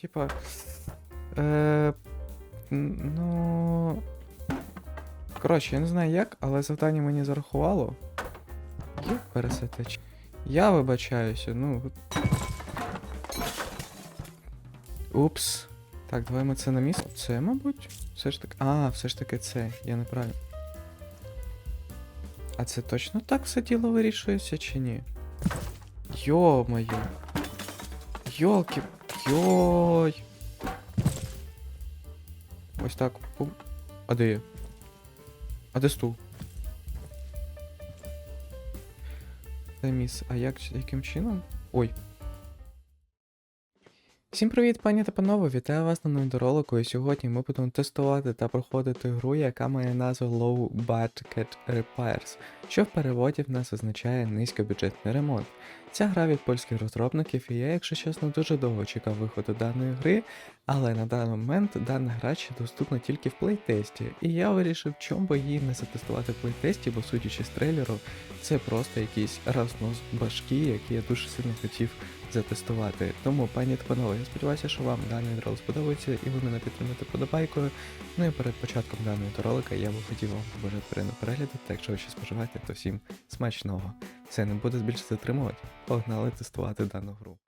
Типа. Е, ну. Коротше, я не знаю як, але завдання мені зарахувало. Є пересете. Я вибачаюся, ну. Упс. Так, давай ми це на місце. Це, мабуть. Все ж таки. А, все ж таки це. Я неправильно. А це точно так все діло вирішується чи ні? Йо-моє. Йолки. Йой. Ось так. Пум. А де я? А де стул? Це міс. А як, яким чином? Ой. Всім привіт, пані та панове! Вітаю вас на новому ролику, і сьогодні ми будемо тестувати та проходити гру, яка має назву Low Budget Repairs, що в переводі в нас означає низькобюджетний ремонт. Ця гра від польських розробників, і я, якщо чесно, дуже довго чекав виходу даної гри, але на даний момент дана гра ще доступна тільки в плейтесті, і я вирішив, чому би її не затестувати в плейтесті, бо судячи з трейлеру, це просто якийсь рознос башки, який я дуже сильно хотів затестувати. Тому, пані та панове, я сподіваюся, що вам даний ролик сподобається і ви мене підтримаєте подобайкою. Ну і перед початком даного ролика я би хотів вам побажати перегляду, та якщо ви ще споживаєте, то всім смачного. Це не буде більше затримувати. Погнали тестувати дану гру.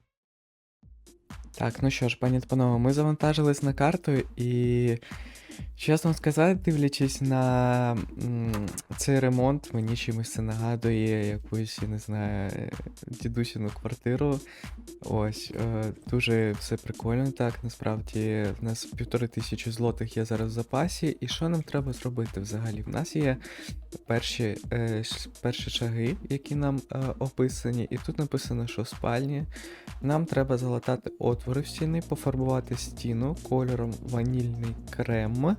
Так, ну що ж, пані та панове, ми завантажились на карту і. Чесно сказати, дивлячись на цей ремонт, мені чимось це нагадує якусь, я не знаю, дідусіну квартиру. Ось, е, дуже все прикольно так. Насправді, в нас півтори тисячі злотих є зараз в запасі. І що нам треба зробити взагалі? В нас є перші, е, перші шаги, які нам е, описані, і тут написано, що в спальні нам треба залатати отвори в стіни, пофарбувати стіну кольором ванільний крем,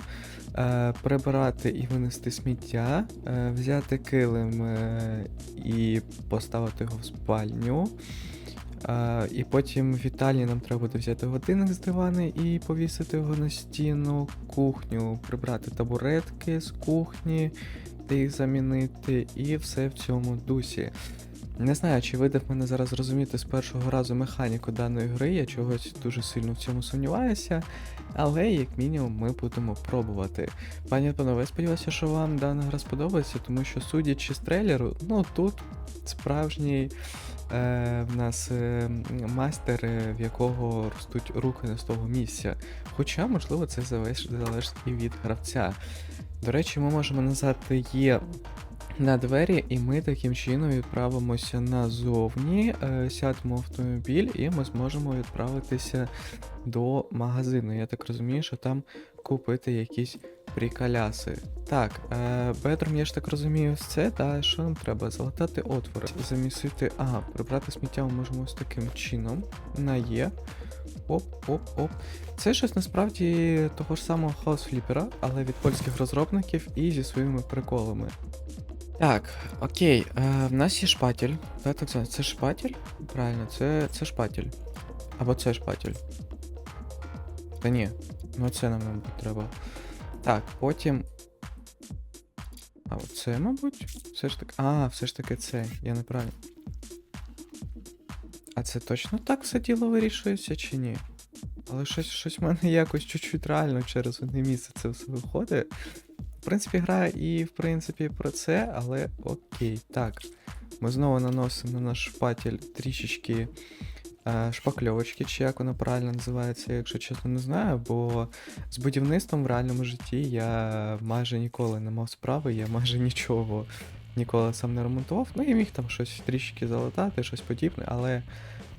е, прибирати і винести сміття, е, взяти килим е, і поставити його в спальню. І потім в вітальні нам треба буде взяти годинник з дивана і повісити його на стіну, кухню, прибрати табуретки з кухні та їх замінити, і все в цьому дусі. Не знаю, чи вийде в мене зараз зрозуміти з першого разу механіку даної гри, я чогось дуже сильно в цьому сумніваюся, але як мінімум ми будемо пробувати. Пані панове, сподіваюся, що вам дана гра сподобається, тому що судячи з трейлеру, ну тут справжній е, в нас е, майстер, е, в якого ростуть руки не з того місця. Хоча, можливо, це залежить і від гравця. До речі, ми можемо назвати є на двері, і ми таким чином відправимося назовні, е, сядемо автомобіль, і ми зможемо відправитися до магазину. Я так розумію, що там купити якісь приколяси. Так, е, бедром, я ж так розумію, це, та що нам треба? Залатати отвори, замісити. Ага, прибрати сміття ми можемо ось таким чином. На Є. Оп, оп, оп. Це щось насправді того ж самого House Flipper, але від польських розробників і зі своїми приколами. Так, окей, е, в нас є шпатель. Так звати, це шпатель? Правильно, це, це шпатель. Або це шпатель. Та ні, ну це нам, мабуть, треба. Так, потім. А оце, мабуть? Все ж таки. А, все ж таки це. Я неправильно. А це точно так все діло вирішується чи ні? Але щось, щось в мене якось чуть-чуть реально через одне місце це все виходить. В принципі, гра і в принципі про це, але окей. Так. Ми знову наносимо на наш шпатель трішечки е, шпакльовочки, чи як воно правильно називається, якщо чесно не знаю, бо з будівництвом в реальному житті я майже ніколи не мав справи, я майже нічого ніколи сам не ремонтував. Ну і міг там щось трішки залатати, щось подібне, але е,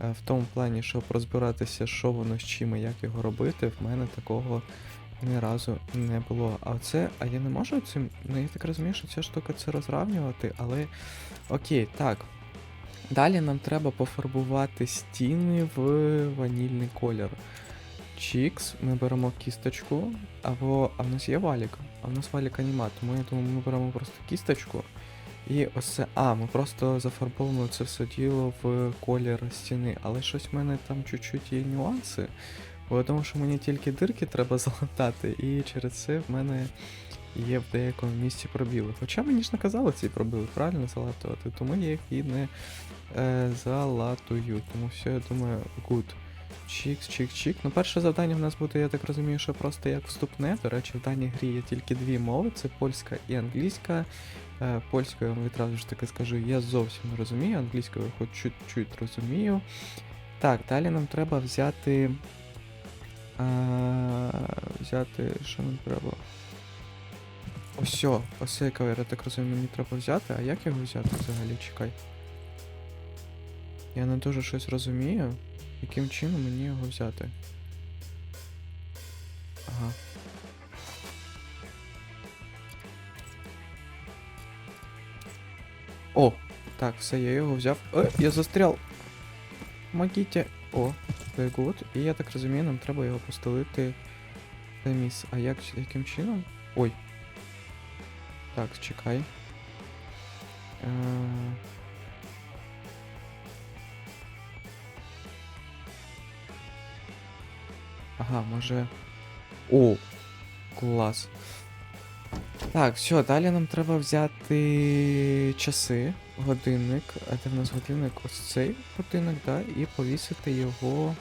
в тому плані, щоб розбиратися, що воно з чим і як його робити, в мене такого ні разу не було. А це, а я не можу цим. Ну я так розумію, що ця штука це розравнювати, але окей, так. Далі нам треба пофарбувати стіни в ванільний колір. Чікс, ми беремо кісточку, або. А в нас є валік, а в нас валік нема, тому я думаю, ми беремо просто кісточку. І ось це. А, ми просто зафарбовуємо це все діло в колір стіни, але щось в мене там чуть-чуть є нюанси. Бо думав, що мені тільки дирки треба залатати, і через це в мене є в деякому місці пробіли. Хоча мені ж наказали ці пробіли правильно залатувати, тому я їх і не е, залатую. Тому все, я думаю, good. Чікс, чік, чік. Ну, перше завдання в нас буде, я так розумію, що просто як вступне. До речі, в даній грі є тільки дві мови: це польська і англійська. Е, Польською я вам відразу ж таки скажу, я зовсім не розумію, англійською хоч чуть-чуть розумію. Так, далі нам треба взяти. А, взяти. Що нам треба? Ось, о, ось кавер, я так розумію, мені треба взяти. А як його взяти взагалі? Чекай. Я не дуже щось розумію. Яким чином мені його взяти? Ага. О! Так, все, я його взяв. Е, я застрял! Помогите! О, good. І я так розумію, нам треба його постелити це місце. А як, яким чином? Ой. Так, чекай. Е... Ага, може. О! Клас. Так, все, далі нам треба взяти часи, годинник. А де в нас годинник? Ось цей годинник, да, і повісити його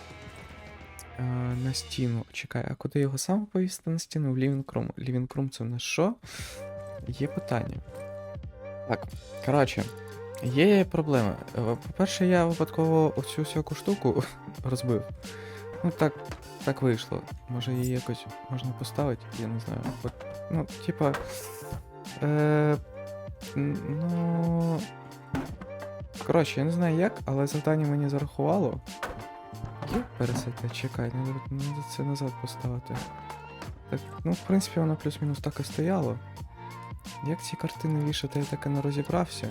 е, на стіну. Чекай, а куди його саме повісити на стіну? В Living Room. Це в нас що? Є питання. Так, коротше, є проблема. Е, По-перше, я випадково оцю всяку штуку розбив. Ну так, так вийшло. Може її якось можна поставити, я не знаю. Ну, типа. Е, ну. Коротше, я не знаю як, але завдання мені зарахувало. Є пересити, чекай, треба це назад поставити. Так, ну, в принципі, воно плюс-мінус так і стояло. Як ці картини вішати, я так і не розібрався.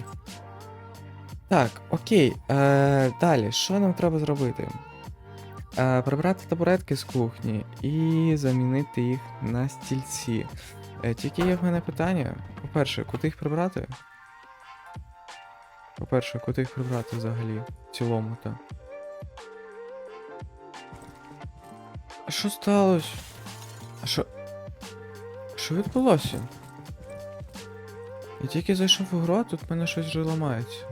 Так, окей. Е, далі, що нам треба зробити? Е, прибрати табуретки з кухні і замінити їх на стільці. Е, тільки є в мене питання. По-перше, куди їх прибрати? По-перше, куди їх прибрати взагалі? В цілому то. А що сталося? А що. Що відбулося? Я тільки зайшов у гру, а тут в мене щось вже ламається.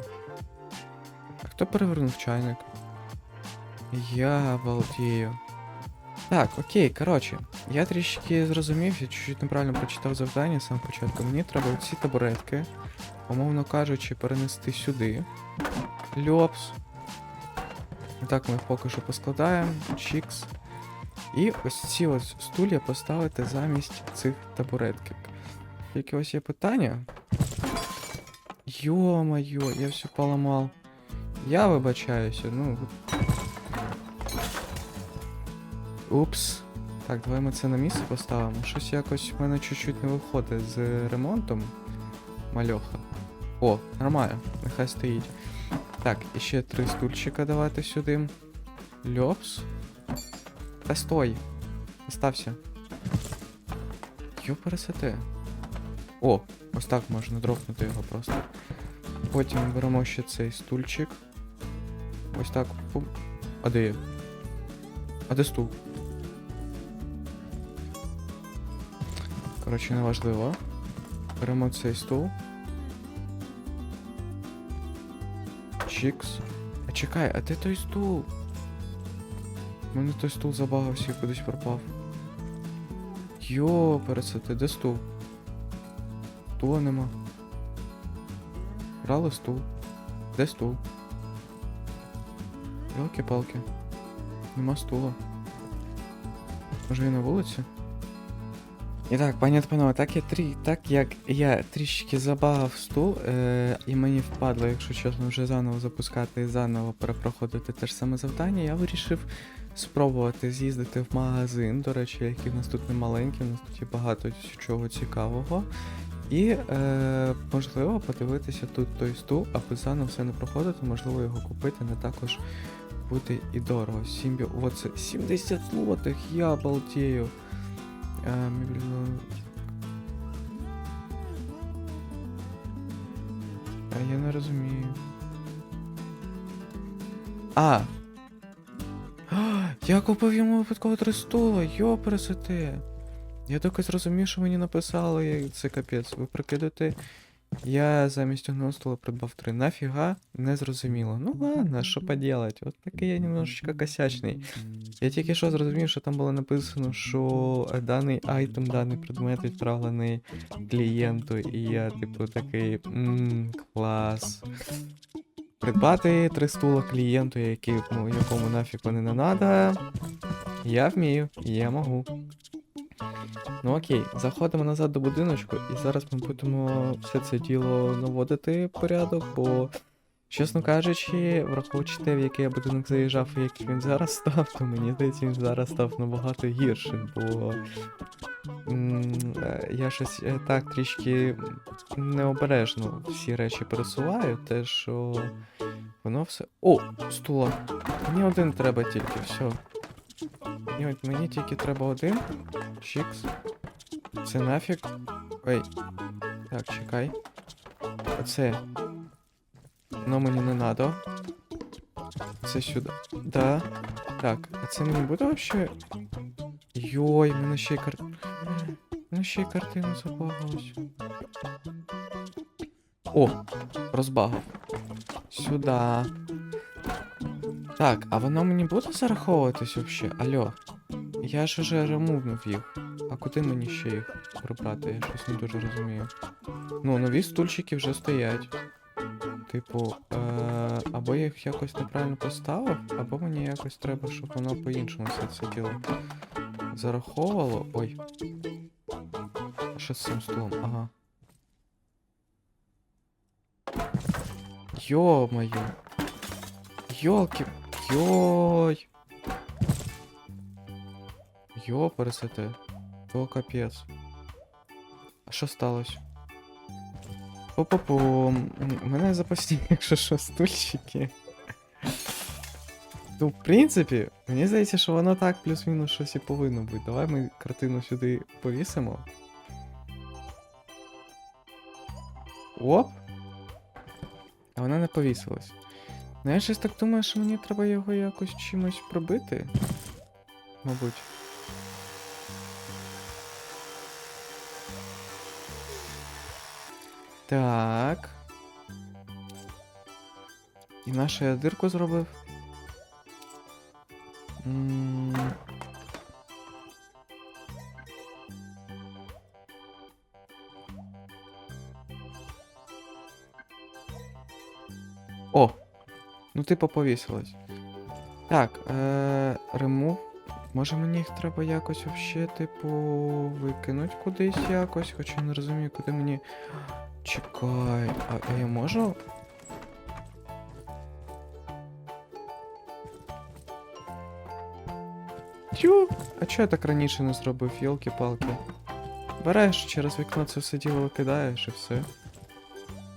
А хто перевернув чайник? Я балдею. Так, окей, коротше, я трішки зрозумів, я чуть-чуть неправильно прочитав завдання з самого початку. Мені треба ці табуретки, умовно кажучи, перенести сюди. Льопс. Так ми поки що поскладаємо. Чікс. І ось ці ось стулья поставити замість цих табуретків. Тільки ось є питання. Йо-моє, я все поламав. Я вибачаюся, ну. Упс. Так, давай ми це на місце поставимо. Щось якось в мене чуть-чуть не виходить з ремонтом. Мальоха. О, нормально, нехай стоїть. Так, і ще три стульчика давайте сюди. Льопс. Та стой. Остався. Йопересете. О, ось так можна дропнути його просто. Потім беремо ще цей стульчик. Ось так. Пум. А де? А де стул? Коротше, неважливо. Беремо цей стул. Чікс. А чекай, а де той стул? У мене той стул забагався і кудись пропав. Йо, пересити, де стул? Стула нема. Брали стул. Де стул? Йолки-палки. Нема стула. Може він на вулиці? І так, пані панове, так, так як я трішки забагав стул, е... і мені впадло, якщо чесно, вже заново запускати і заново перепроходити те ж саме завдання, я вирішив спробувати з'їздити в магазин. До речі, який в нас тут не маленький, у нас тут є багато чого цікавого. І е, можливо подивитися тут той стул, аби заново все не проходити, можливо його купити не також буде і дорого. Сімбі... Оце 70 злотих, я балдею. Мебельно... А я не розумію. А! Я купив йому випадково три стула, йо пересете. Я тільки зрозумів, що мені написали, це капець. Ви прикидете, Я замість одного стула придбав три. Нафіга? Не зрозуміло. Ну ладно, що поделать. От такий я немножечко косячний. Я тільки що зрозумів, що там було написано, що даний айтем, даний предмет відправлений клієнту, і я, типу, такий. Ммм, клас. Придбати три стула клієнту, які, ну, якому нафіг вони не надо. Я вмію, я можу. Ну окей, заходимо назад до будиночку, і зараз ми будемо все це діло наводити порядок, бо, чесно кажучи, враховуючи те, в який я будинок заїжджав і який він зараз став, то мені здається, він зараз став набагато гіршим, бо е, я щось е, так трішки необережно всі речі пересуваю, те, що воно все. О, стула! Мені один треба тільки, все. Мені тільки треба один. Чікс. Це нафіг. Ой. Так, чекай. Оце. Воно мені не надо. Це сюди. Да. Так, а це мені буде вообще. Йой, мене ще й кар... мене ще й картина забагалась. О, розбагав. Сюда. Так, а воно мені буде зараховуватись вообще? Алло. Я ж уже ремувнув їх. А куди мені ще їх прибрати? Я щось не дуже розумію. Ну, нові стульчики вже стоять. Типу, е- або я їх якось неправильно поставив, або мені якось треба, щоб воно по-іншому все це діло зараховувало. Ой. Що з цим стулом? Ага. Йо-моє. Йолки. Йой. Йо, пересете. О, капець. А що сталося? По-по-по. У мене запасні, якщо що, стульчики. Ну, в принципі, мені здається, що воно так плюс-мінус щось і повинно бути. Давай ми картину сюди повісимо. Оп. А вона не повісилась. Ну я щось так думаю, що мені треба його якось чимось пробити. Мабуть. Так. І нашу я дирку зробив. М. О! Ну, типу, повісилось. Так, е, ремов. Може мені їх треба якось вообще, типу, викинуть кудись якось, хоча не розумію, куди мені. Чекай, а, а я можу? Тю, а чого я так раніше не зробив, йолки-палки? Береш, через вікно це все діло викидаєш і все.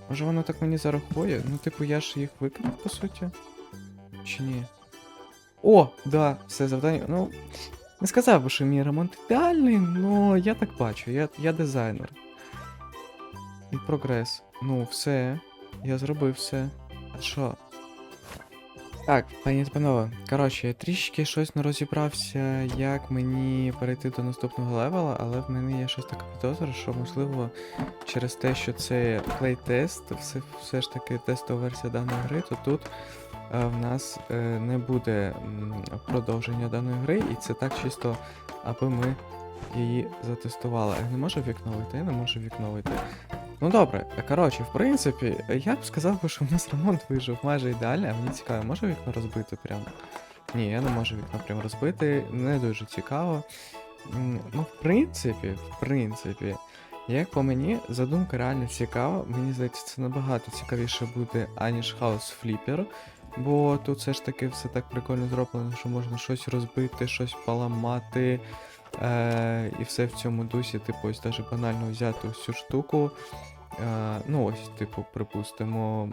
Може воно так мені зарахує? Ну, типу, я ж їх викинув, по суті. Чи ні? О, да, все завдання. Ну, не сказав би, що мій ремонт ідеальний, але я так бачу, я, я дизайнер. І прогрес. Ну, все. Я зробив все. А що? Так, пані та панове. Коротше, я трішки щось не розібрався, як мені перейти до наступного левела, але в мене є щось таке підозра, що можливо через те, що це плейтест, все, все ж таки тестова версія даної гри, то тут е, в нас е, не буде м, продовження даної гри, і це так чисто, аби ми її затестували. Я не можу вікно вийти, я не можу вікно вийти. Ну добре, коротше, в принципі, я б сказав що в нас ремонт вийшов майже ідеальний, а мені цікаво, може вікно розбити прямо? Ні, я не можу вікно прям розбити, не дуже цікаво. Ну, в принципі, в принципі, як по мені, задумка реально цікава. Мені здається, це набагато цікавіше буде, аніж House Flipper. Бо тут все ж таки все так прикольно зроблено, що можна щось розбити, щось поламати. Е, і все в цьому дусі, типу, ось навіть банально взяти ось штуку. Е, ну ось, типу, припустимо,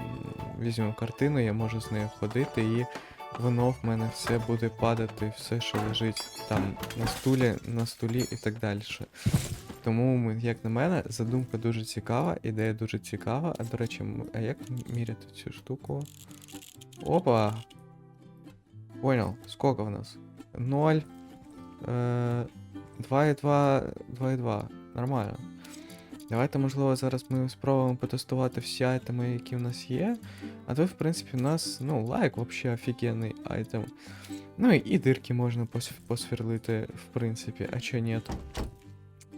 візьмемо картину, я можу з нею ходити, і воно в мене все буде падати, все, що лежить там на стулі, на столі і так далі. Тому, як на мене, задумка дуже цікава, ідея дуже цікава. А до речі, а як міряти цю штуку? Опа! Понял, сколько у нас? 0. Е, 2,2, 2,2. Нормально. Давайте, можливо, зараз ми спробуємо потестувати всі айтеми, які в нас є. А тут, в принципі, в нас, ну, лайк взагалі офігенний айтем. Ну і, і дирки можна пос- посверлити, в принципі, а чо ні?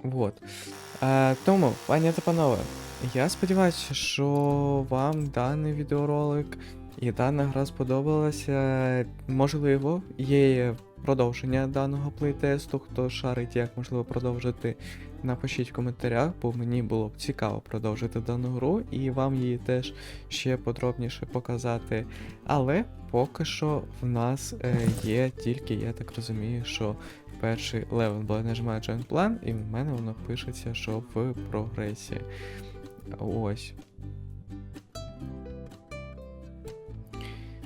Вот. Е, тому, пані та панове, я сподіваюся, що вам даний відеоролик і дана гра сподобалася. Можливо, є продовження даного плейтесту. Хто шарить, як можливо продовжити, напишіть в коментарях, бо мені було б цікаво продовжити дану гру і вам її теж ще подробніше показати. Але поки що в нас е, є тільки, я так розумію, що перший левел, бо я нажимаю Join Plan, і в мене воно пишеться, що в прогресі. Ось.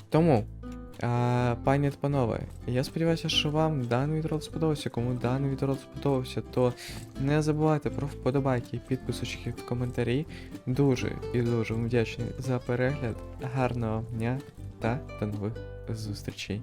Тому, а, пані та панове, я сподіваюся, що вам даний відео сподобався. Кому даний відео сподобався, то не забувайте про вподобайки підписочки в коментарі. Дуже і дуже вдячний за перегляд. Гарного дня та до нових зустрічей.